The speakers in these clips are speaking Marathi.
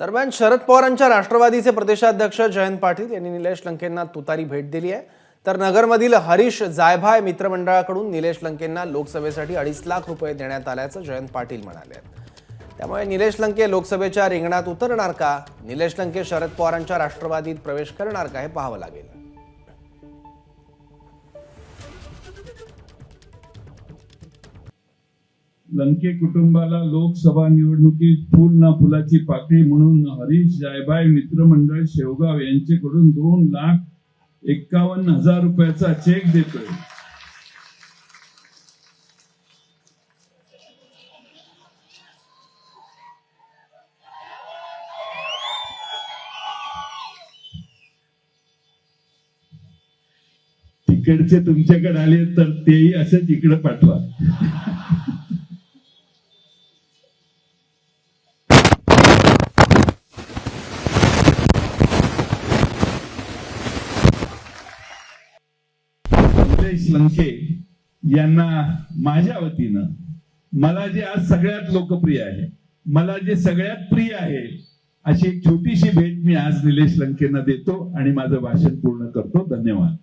दरम्यान शरद पवारांच्या राष्ट्रवादीचे प्रदेशाध्यक्ष जयंत पाटील यांनी निलेश लंकेंना तुतारी भेट दिली आहे. तर नगरमधील हरीश जायभाय मित्रमंडळाकडून निलेश लंकेंना लोकसभेसाठी अडीच लाख रुपये देण्यात आल्याचं जयंत पाटील म्हणाले आहेत. त्यामुळे निलेश लंके लोकसभेच्या रिंगणात उतरणार का? निलेश लंके शरद पवारांच्या राष्ट्रवादीत प्रवेश करणार का हे पाहावं लागेल. लंके कुटुंबाला लोकसभा निवडणुकीत फुल ना फुलाची पाकळी म्हणून हरीश जायबाय मित्रमंडळ शेवगाव यांच्याकडून दोन लाख एक्कावन्न हजार रुपयाचा चेक देतोय. तिकडचे तुमच्याकडे आले तर तेही असंच इकडे पाठवा. निलेश लंके यांना माझ्या वतीनं मला जे आज सगळ्यात लोकप्रिय आहे मला जे सगळ्यात प्रिय आहे अशी एक छोटीशी भेट मी आज निलेश लंकेंना देतो आणि माझं भाषण पूर्ण करतो. धन्यवाद.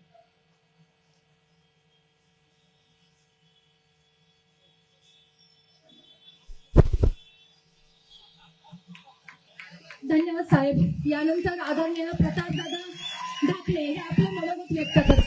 धन्यवाद साहेब. यानंतर आदरणीय प्रताप दादा दाखले हे आपलं मनोगत व्यक्त करतात.